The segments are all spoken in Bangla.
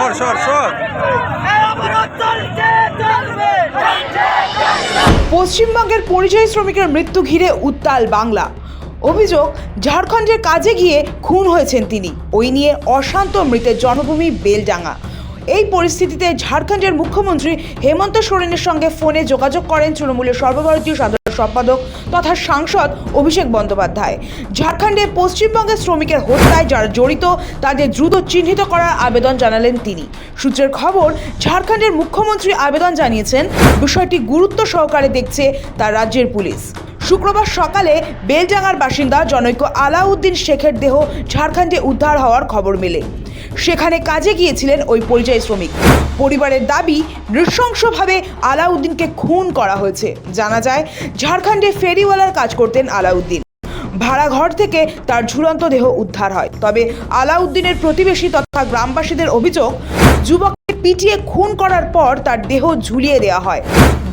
সর সর সর। পশ্চিমবঙ্গের পরিযায়ী শ্রমিকের মৃত্যু ঘিরে উত্তাল বাংলা। অভিযোগ, ঝাড়খণ্ডের কাজে গিয়ে খুন হয়েছেন তিনি। ওই নিয়ে অশান্ত মৃতের জন্মভূমি বেলডাঙ্গা। এই পরিস্থিতিতে ঝাড়খণ্ডের মুখ্যমন্ত্রী হেমন্ত সোরেনের সঙ্গে ফোনে যোগাযোগ করেন তৃণমূলের সর্বভারতীয় সাধারণ সম্পাদক তথা সাংসদ অভিষেক বন্দ্যোপাধ্যায়। ঝাড়খণ্ডে পশ্চিমবঙ্গের শ্রমিকের হত্যায় যারা জড়িত, তাদের দ্রুত চিহ্নিত করার আবেদন জানালেন তিনি। সূত্রের খবর, ঝাড়খণ্ডের মুখ্যমন্ত্রী আবেদন জানিয়েছেন, বিষয়টি গুরুত্ব সহকারে দেখছে তার রাজ্যের পুলিশ। শুক্রবার সকালে বেলডাঙ্গার বাসিন্দা জনৈক আলাউদ্দিন শেখের দেহ ঝাড়খণ্ডে উদ্ধার হওয়ার খবর মেলে। সেখানে কাজে গিয়েছিলেন ওই পরিযায়ী শ্রমিক। পরিবারের দাবি, নৃশংসভাবে আলাউদ্দিনকে খুন করা হয়েছে। জানা যায়, ঝাড়খণ্ডে ফেরিওয়ালার কাজ করতেন আলাউদ্দিন। ভাড়া ঘর থেকে তার ঝুলন্ত দেহ উদ্ধার হয়। তবে আলাউদ্দিনের প্রতিবেশী তথা গ্রামবাসীদের অভিযোগ যুবককে পিটিয়ে খুন করার পর তার দেহ ঝুলিয়ে দেওয়া হয়।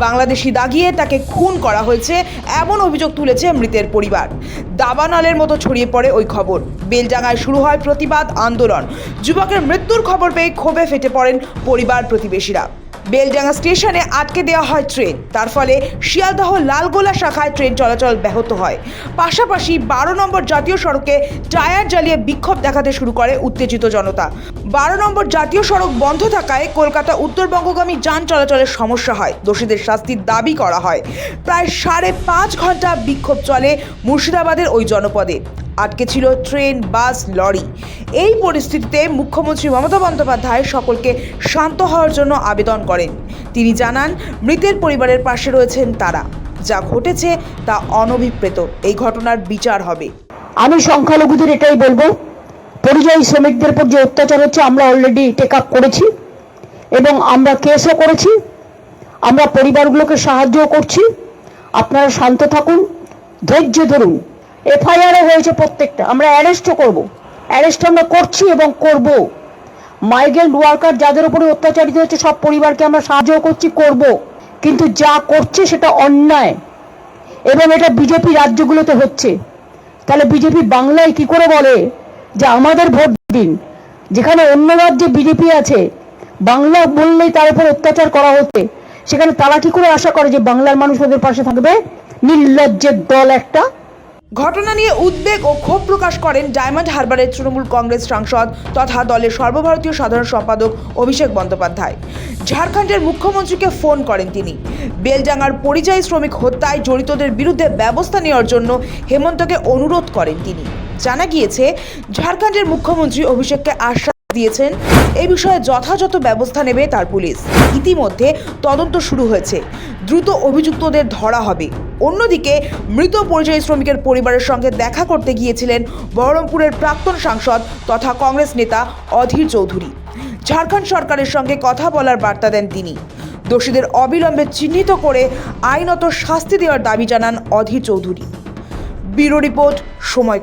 বাংলাদেশি দাগিয়ে তাকে খুন করা হয়েছে, এমন অভিযোগ তুলেছে মৃতের পরিবার। দাবানলের মতো ছড়িয়ে পড়ে ওই খবর। বেলডাঙ্গায় শুরু হয় প্রতিবাদ আন্দোলন। যুবকের মৃত্যুর খবর পেয়ে ক্ষোভে ফেটে পড়েন পরিবার প্রতিবেশীরা। বেলডাঙ্গা স্টেশনে আটকে দেওয়া হয় ট্রেন। তার ফলে শিয়ালদহ লালগোলা শাখায় ট্রেন চলাচল ব্যাহত হয়। পাশাপাশি বারো নম্বর জাতীয় সড়কে টায়ার জ্বালিয়ে বিক্ষোভ দেখাতে শুরু করে উত্তেজিত জনতা। বারো নম্বর জাতীয় সড়ক বন্ধ থাকায় কলকাতা উত্তরবঙ্গগামী যান চলাচলের সমস্যা হয়। দোষীদের শাস্তির দাবি করা হয়। প্রায় সাড়ে পাঁচ ঘণ্টা বিক্ষোভ চলে মুর্শিদাবাদের ওই জনপদে। আটকে ছিল ট্রেন, বাস, লরি। এই পরিস্থিতিতে মুখ্যমন্ত্রী মমতা বন্দ্যোপাধ্যায় সকলকে শান্ত হওয়ার জন্য আবেদন করেন। তিনি জানান, মৃতের পরিবারের পাশে রয়েছেন তারা। যা ঘটেছে তা অনভিপ্রেত। এই ঘটনার বিচার হবে। আমি সংখ্যালঘুদের এটাই বলব, পরিযায়ী শ্রমিকদের উপর যে অত্যাচার হচ্ছে, আমরা অলরেডি টেক আপ করেছি। এবং আমরা কেসও করেছি, আমরা পরিবারগুলোকে সাহায্যও করছি। আপনারা শান্ত থাকুন, ধৈর্য ধরুন। এফআইআরও হয়েছে প্রত্যেকটা, আমরা অ্যারেস্টও করব। অ্যারেস্ট আমরা করছি এবং করব। মাইগ্রেন্ট ওয়ার্কার যাদের উপরে অত্যাচারিত হচ্ছে সব পরিবারকে আমরা সাহায্য করছি, করব। কিন্তু যা করছে সেটা অন্যায়। এবং এটা বিজেপি রাজ্যগুলোতে হচ্ছে। তাহলে বিজেপি বাংলায় কি করে বলে যে আমাদের ভোট দিন? যেখানে অন্য রাজ্যে বিজেপি আছে বাংলা বললেই তার উপর অত্যাচার করা হচ্ছে। সেখানে তারা কি করে আশা করে যে বাংলার মানুষ ওদের পাশে থাকবে? নির্লজ্জের দল একটা। ঘটনা নিয়ে উদ্বেগ ও ক্ষোভ প্রকাশ করেন ডায়মন্ড হারবারের তৃণমূল কংগ্রেস সাংসদ তথা দলের সর্বভারতীয় সাধারণ সম্পাদক অভিষেক বন্দ্যোপাধ্যায়। ঝাড়খণ্ডের মুখ্যমন্ত্রীকে ফোন করেন তিনি। বেলডাঙ্গার পরিযায়ী শ্রমিক হত্যায় জড়িতদের বিরুদ্ধে ব্যবস্থা নেওয়ার জন্য হেমন্তকে অনুরোধ করেন তিনি। জানা গিয়েছে, ঝাড়খণ্ডের মুখ্যমন্ত্রী অভিষেককে আশ্বাস দিয়েছেন। এ বিষয়ে যথাযথ ব্যবস্থা নেবে তার পুলিশ। ইতিমধ্যে তদন্ত শুরু হয়েছে। দ্রুত অভিযুক্তদের ধরা হবে। অন্যদিকে, মৃত পরিযায়ী শ্রমিকের পরিবারের সঙ্গে দেখা করতে গিয়েছিলেন বহরমপুরের প্রাক্তন সাংসদ তথা কংগ্রেস নেতা অধীর চৌধুরী। ঝাড়খণ্ড সরকারের সঙ্গে কথা বলার বার্তা দেন তিনি। দোষীদের অবিলম্বে চিহ্নিত করে আইনত শাস্তি দেওয়ার দাবি জানান অধীর চৌধুরী। ব্যুরো রিপোর্ট, সময়